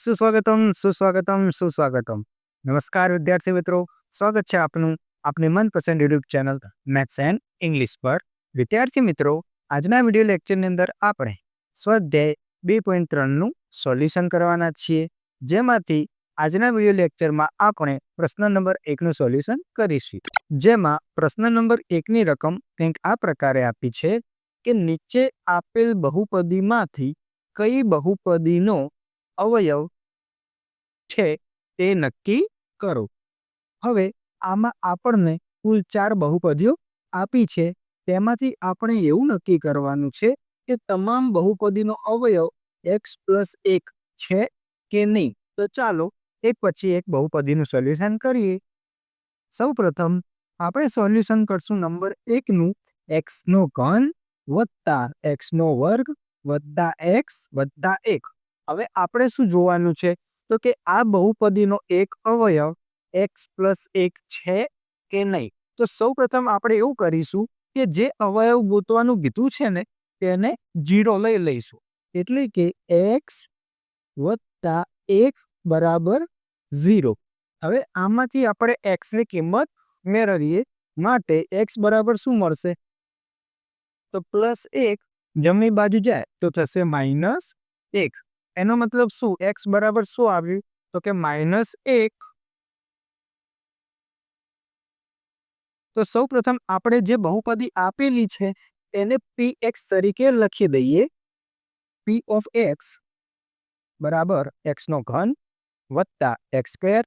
સુસ્વાગતમ સુસ્વાગતમ સુસ્વાગતમ. નમસ્કાર વિદ્યાર્થી મિત્રો, સ્વાગત છે આપનું આપની મનપસંદ YouTube channel maths and English પર. વિદ્યાર્થી મિત્રો, આજના વીડિયો લેક્ચરની અંદર આપણે સ્વાધ્યાય બે પોઈન્ટ ત્રણનું સોલ્યુશન કરવાના છીએ. જેમાંથી આજના વીડિયો લેક્ચરમાં આપણે પ્રશ્ન નંબર એકનું સોલ્યુશન કરીશું. જેમાં પ્રશ્ન નંબર એકની રકમ કંઈક આ પ્રકારે આપી છે કે નીચે આપેલ બહુપદીમાંથી કઈ બહુપદીનો અવયવ છે તે નક્કી કરો. હવે આમાં આપણને કુલ ચાર બહુપદીઓ આપી છે. તેમાંથી આપણે એવું નક્કી કરવાનું છે કે તમામ બહુપદીનો અવયવ એક્સ પ્લસ એક છે કે નહીં. તો ચાલો એક પછી એક બહુપદીનું સોલ્યુશન કરીએ. સૌ પ્રથમ આપણે સોલ્યુશન કરશું નંબર એકનું એક્સનો ઘન વત્તા એક્સનો વર્ગ વત્તા એક્સ વત્તા એક. હવે આપણે શું જોવાનું છે? તો કે આ બહુપદીનો એક અવયવ એક્સ પ્લસ એક છે કે નહીં? તો સૌ પ્રથમ આપણે એવું કરીશું કે જે અવયવ ગોતવાનું કીધું છે ને, તેને જીરો લઈ લઈશું. એટલે કે એક્સ વત્તા એક બરાબર ઝીરો હવે આમાંથી આપણે એક્સની કિંમત મેળવીએ માટે એક્સ બરાબર શું મળશે? તો પ્લસ એક જમણી બાજુ જાય, તો થશે માઇનસ એક. એનો મતલબ શું? એક્સ બરાબર શું આવ્યું? તો કે માઇનસ એક. તો સૌ પ્રથમ આપણે જે બહુપદી આપેલી છે, એને પી એક્સ તરીકે લખી દઈએ. પી ઓફ એક્સ બરાબર એક્સનો ઘન વત્તા એક્સ સ્ક્વેર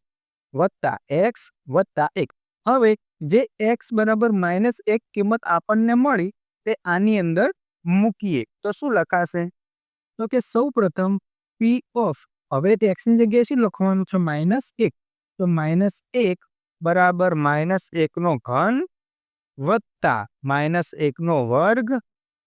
વત્તા એક્સ વત્તા એક. હવે જે એક્સ બરાબર માઇનસ એક કિંમત આપણને મળી, તે આની અંદર મૂકીએ. તો શું લખાશે? તો કે સૌ પ્રથમ પી ઓફ હવે એક્સની જગ્યાએ શું લખવાનું છે? માઇનસ એક. તો માઇનસ એક બરાબર માઇનસ એકનો ઘન વત્તા માઇનસ એકનો વર્ગ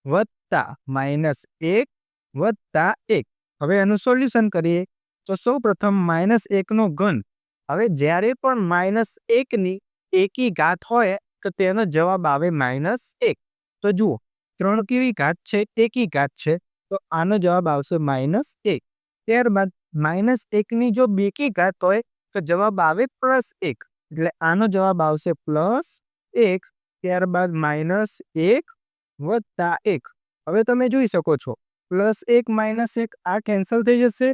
વત્તા માઇનસ એક વત્તા એક. હવે એનું સોલ્યુશન કરીએ. તો સૌ પ્રથમ માઇનસ એકનો ઘન. હવે જ્યારે પણ માઇનસ એકની એકી ઘાત હોય, તો તેનો જવાબ આવે માઇનસ એક. તો જુઓ, ત્રણ કેવી ઘાત છે? એકી ઘાત છે. તો આનો જવાબ આવશે માઇનસ એક. ત્યારબાદ માઇનસ એકની જો બેકી ઘાત હોય, તો જવાબ આવે પ્લસ એક. એટલે આનો જવાબ આવશે પ્લસ એક, ત્યારબાદ માઇનસ એક વત્તા એક. હવે તમે જોઈ શકો છો, પ્લસ એક માઇનસ એક આ કેન્સલ થઈ જશે,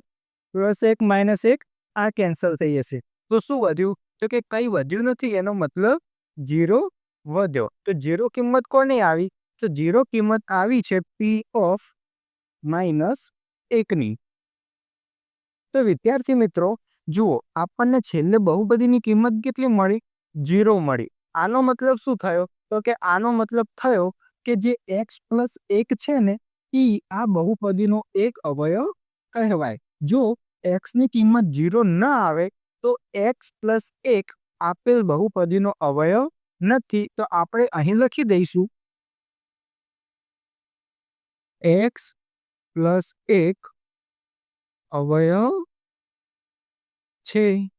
પ્લસ એક માઇનસ એક આ કેન્સલ થઈ જશે. તો શું વધ્યું? તો કે કંઈ વધ્યું નથી, એનો મતલબ જીરો વધ્યો. તો જીરો કિંમત કોની આવી? તો જીરો કિંમત આવી છે પી ઓફ માઇનસ એકની. તો વિદ્યાર્થી મિત્રો, જુઓ, આપણને છેલ્લે બહુપદીની કિંમત કેટલી મળી? જીરો મળી. આનો મતલબ શું થયો? તો કે આનો મતલબ થયો કે જે એક્સ પ્લસ એક છે ને એ આ બહુપદીનો એક અવયવ કહેવાય. જો એક્સની કિંમત જીરો ન આવે, તો એક્સ પ્લસ એક આપેલ બહુપદીનો અવયવ નથી. તો આપણે અહીં લખી દઈશું. એક્સ પ્લસ એક અવયવ છે.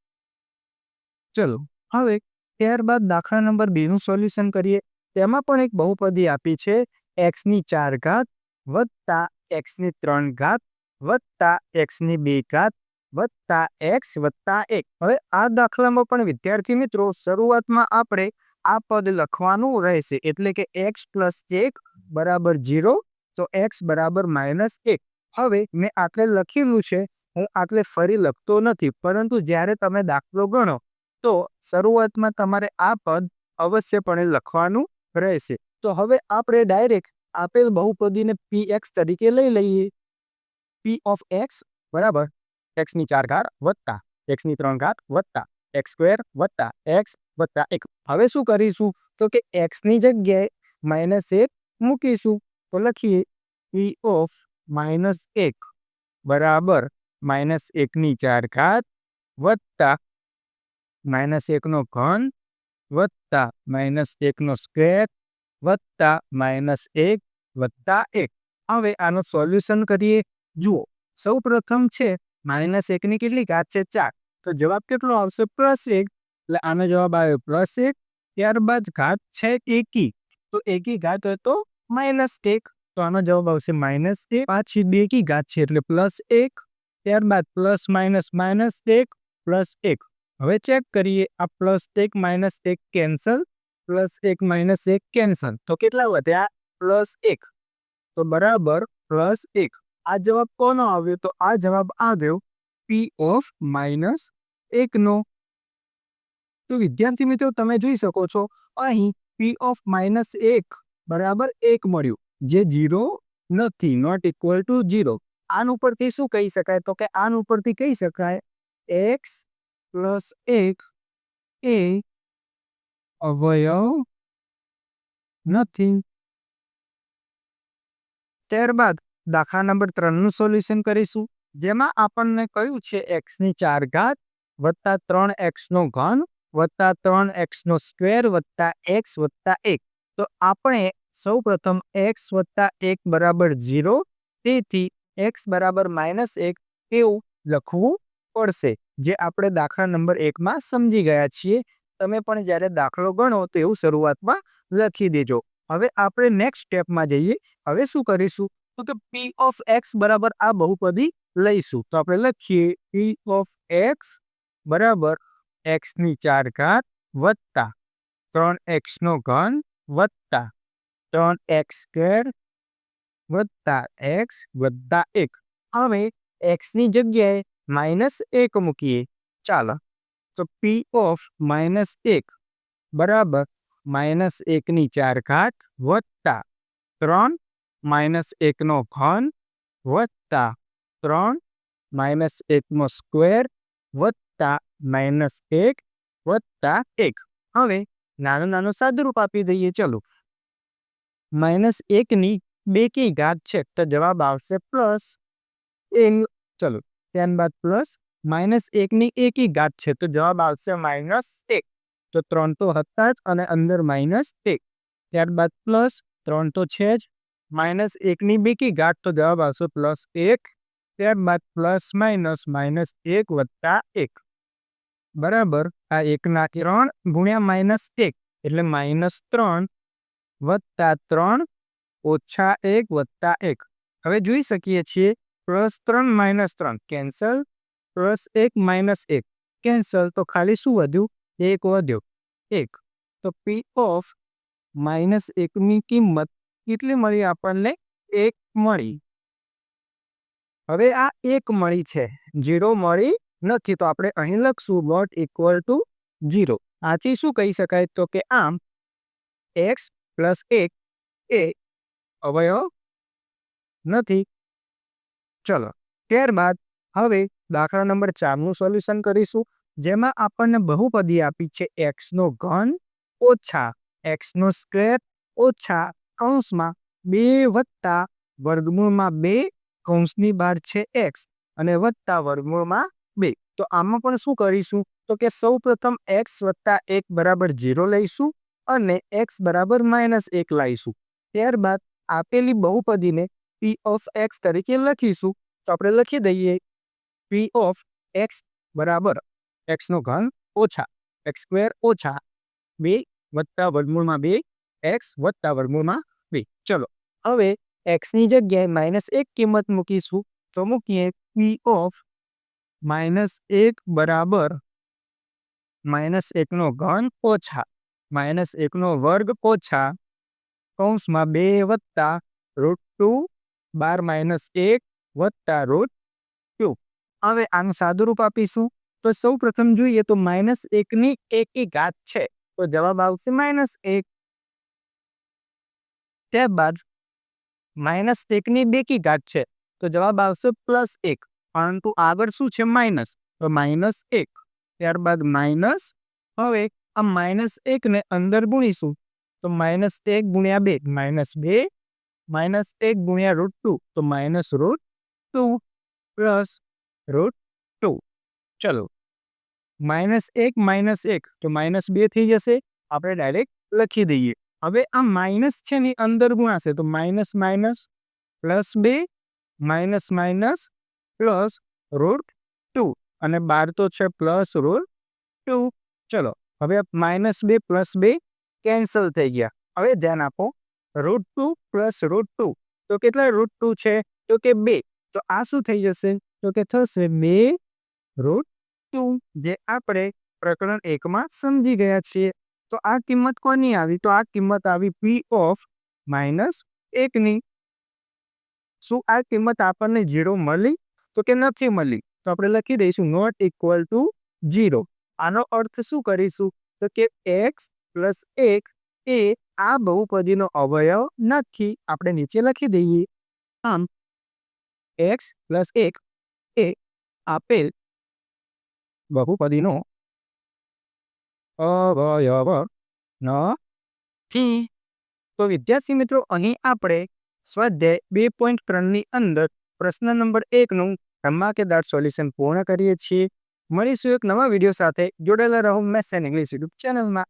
ચલો, હવે ત્યારબાદ દાખલા નંબર બેનું સોલ્યુશન કરીએ. તેમાં પણ એક બહુપદી આપી છે. એક્સની ચાર ઘાત વત્તા એક્સની ત્રણ ઘાત વત્તા એક્સની બે ઘાત વત્તા એક્સ વત્તા એક. હવે આ દાખલામાં પણ વિદ્યાર્થી મિત્રો, શરૂઆતમાં આપણે આ પદ લખવાનું રહેશે. એટલે કે એક્સ પ્લસ એક બરાબર જીરો તો એક્સ બરાબર માઇનસ એક. હવે મેં આટલે લખેલું છે, હું આટલે ફરી લખતો નથી, પરંતુ જ્યારે તમે દાખલો ગણો, તો શરૂઆતમાં તમારે આ પદ અવશ્યપણે લખવાનું રહેશે. તો હવે આપણે ડાયરેક્ટ આપેલ બહુપદીને પી એક્સ તરીકે લઈ લઈએ. પી ઓફ એક્સ બરાબર એક્સની ચાર ઘાત વત્તા એક્સની ત્રણ ઘાત વત્તા એક્સ સ્ક્વેર વત્તા એક્સ વત્તા એક. હવે શું કરીશું? તો કે એક્સની જગ્યાએ માઇનસ એક મૂકીશું. તો લખીએ પી ઓફ માઇનસ એક, બરાબર? માઇનસ એકની ચાર ઘાત વત્તા માઇનસ એકનો ઘન વત્તા માઇનસ એકનો સ્ક્વેર વત્તા માઇનસ એક વત્તા એક. હવે આનું સોલ્યુશન કરીએ. જુઓ, સૌ પ્રથમ છે માઇનસ એકની કેટલી ઘાત છે? ચાર. તો જવાબ કેટલો આવશે? પ્લસ એક. એટલે આનો જવાબ આવ્યો પ્લસ એક, ત્યારબાદ ઘાત છે એકી. તો એકી ઘાત હોય તો માઇનસ એક. તો આનો જવાબ આવશે માઇનસ એક. પાછી બે કી ઘાત છે એટલે પ્લસ એક, ત્યારબાદ પ્લસ માઇનસ માઇનસ એક પ્લસ એક. હવે ચેક કરીએ આ પ્લસ એક માઇનસ એક કેન્સલ પ્લસ એક માઇનસ એક કેન્સલ તો કેટલા વધ્યા પ્લસ એક. તો બરાબર પ્લસ એક. આ જવાબ કોનો આવ્યો? તો આ જવાબ આવ્યો પી ઓફ માઇનસ એકનો તો વિદ્યાર્થી મિત્રો, તમે જોઈ શકો છો, અહીં પી ઓફ માઇનસ એક બરાબર એક મળ્યું. જે જીરો નથી નોટ ઇક્વલ ટુ જીરો આન ઉપરથી શું કહી શકાય? તો કે આન ઉપરથી કહી શકાય એક્સ પ્લસ એક એ અવયવ નથી. ત્યારબાદ દાખલા નંબર ત્રણનું સોલ્યુશન કરીશું. જેમાં આપણને કહ્યું છે એક્સની ચાર ઘાત વત્તા ત્રણ એક્સનો ઘન વત્તા ત્રણ એક્સનો સ્ક્વેર વત્તા એક્સ વત્તા એક. તો આપણે સૌ પ્રથમ એક્સ વત્તા એક બરાબર ઝીરો, તેથી એક્સ બરાબર માઇનસ એક એવું લખવું પડશે, જે આપણે દાખલા નંબર એકમાં સમજી ગયા છીએ. તમે પણ જ્યારે દાખલો ગણો તો એવું શરૂઆતમાં લખી દેજો. હવે આપણે નેક્સ્ટ સ્ટેપમાં જઈએ. હવે શું કરીશું? તો કે પી ઓફ એક્સ બરાબર આ બહુપદી લઈશું. તો આપણે લખીએ પી ઓફ એક્સ બરાબર એક્સની ચાર ઘાત વત્તા ત્રણ એક્સનો ઘન વત્તા ત્રણ એક્સ સ્ક્વેર વત્તા એક્સ વત્તા એક. હવે એક્સની જગ્યાએ માઇનસ એક મૂકીએ. ચાલો. તો પી ઓફ માઇનસ એક બરાબર માઇનસ એકની ચાર ઘાત વત્તા ત્રણ માઇનસ એકનો ઘન વત્તા ત્રણ માઇનસ એકનો સ્ક્વેર વત્તા માઇનસ એક વત્તા એક. હવે નાનું નાનું સાદુરૂપ આપી દઈએ. ચલો. માઇનસ એકની બે કી ઘાત છે, તો જવાબ આવશે પ્લસ એન, ચલો ત્યારબાદ પ્લસ માઇનસ એકની એકી ઘાત છે, તો જવાબ આવશે માઇનસ એક. તો ત્રણ તો હતા જ અને અંદર માઇનસ એક. ત્યારબાદ પ્લસ ત્રણ તો છે જ, માઇનસ એકની બેકી ઘાત, તો જવાબ આવશે પ્લસ એક. ત્યારબાદ પ્લસ માઇનસ માઇનસ એક વત્તા એક. બરાબર, આ એકના ત્રણ ગુણ્યા માઇનસ એક, એટલે માઇનસ ત્રણ વત્તા ત્રણ ઓછા એક વત્તા એક. હવે જોઈ શકીએ છીએ પ્લસ ત્રણ માઇનસ ત્રણ. કેન્સલ પ્લસ એક માઇનસ એક. કેન્સલ તો ખાલી શું વધ્યું? એક વધ્યો. એક. તો પી ઓફ માઇનસ એકની કિંમત કેટલી મળી આપણને? એક મળી. હવે આ એક મળી છે. જીરો મળી નથી તો આપણે અહીં લખશું નોટ ઇક્વલ ટુ જીરો આથી શું કહી શકાય? તો કે આમ એક્સ પ્લસ એક એ અવયવ નથી. ચલો, ત્યારબાદ હવે દાખલા નંબર ચારનું સોલ્યુશન કરીશું, જેમાં આપણને બહુપદી આપી છે એક્સનો ઘન ઓછા એક્સનો સ્ક્વેર ઓછા કૌંસમાં બે વત્તા વર્ગમૂળમાં બે કૌંસની બહાર છે એક્સ અને વત્તા વર્ગમૂળમાં બે. તો આમાં પણ શું કરીશું? તો કે સૌ પ્રથમ એક્સ વત્તા એક બરાબર ઝીરો લઈશું અને એક્સ બરાબર માઇનસ એક લાવીશું ત્યારબાદ આપેલી બહુપદીને પી ઓફ એક્સ તરીકે લખીશું. તો આપણે લખી દઈએ પી ઓફ એક્સ બરાબર એક્સનો ઘન ઓછા એક્સ સ્ક્વેર ઓછા બે વત્તા વર્ગમૂળમાં બે એક્સ વત્તા વર્ગમૂળમાં બે. ચલો, હવે એક્સની જગ્યાએ માઇનસ એક કિંમત મૂકીશું. તો મૂકીએ પી ઓફ માઇનસ એક બરાબર માઇનસ એકનો ઘન ઓછા માઇનસ એકનો વર્ગ ઓછા કૌંસમાં બે વત્તા રૂટ ટુ બાર માઇનસ એક વત્તા રૂટ ટુ હવે આનું સાદુરૂપ આપીશું તો સૌ પ્રથમ જોઈએ તો માઇનસ એકની એકી ઘાત છે તો જવાબ આવશે માઇનસ એક ત્યારબાદ માઇનસ એકની બેકી ઘાત છે તો જવાબ આવશે પ્લસ એક પરંતુ આગળ શું છે માઇનસ તો માઇનસ એક ત્યારબાદ માઇનસ હવે આ માઇનસ એકને અંદર ગુણીશું. તો માઇનસ એક ગુણ્યા બે, માઇનસ બે, માઇનસ એક ગુણ્યા રૂટ ટુ તો minus root two plus root two ચલો. માઇનસ એક માઇનસ એક, તો માઇનસ બે થઈ જશે. આપણે ડાયરેક્ટ લખી દઈએ. હવે આ માઇનસ છે ને અંદર ગુણાશે. તો માઇનસ માઇનસ પ્લસ બે, minus minus plus root two અને બાર તો છે પ્લસ રૂટ ટુ ચલો. હવે માઇનસ બે પ્લસ બે કેન્સલ થઈ ગયા. હવે ધ્યાન આપો root two plus root two તો કેટલા રૂટ ટુ છે? તો કે બે. તો આ શું થઈ જશે? તો કે થશે બે રૂટ ટુ જે આપણે પ્રકરણ એકમાં સમજી ગયા છીએ. તો આ કિંમત કોની આવી? તો આ કિંમત આવી પી ઓફ માઇનસ એકની શું આ કિંમત આપણને જીરો મળી? તો કે નથી મળી. તો આપણે લખી દઈશું નોટ ઇક્વલ ટુ જીરો આનો અર્થ શું કરીશું? તો કે એક્સ પ્લસ એક એ આ બહુપદીનો અવયવ નથી. આપણે નીચે લખી દઈએ. આમ એક્સ પ્લસ એક એ આપેલ બહુપદીનો અવયવ નથી. તો વિદ્યાર્થી મિત્રો, અહીં આપણે સ્વાધ્યાય બે પોઈન્ટ ત્રણની અંદર પ્રશ્ન નંબર એકનું ધમાકેદાર સોલ્યુશન પૂર્ણ કરીએ છીએ. મળીશું એક નવા વીડિયો સાથે. જોડાયેલા રહો મેસેન ઇંગ્લિશ યુટ્યુબ ચેનલમાં.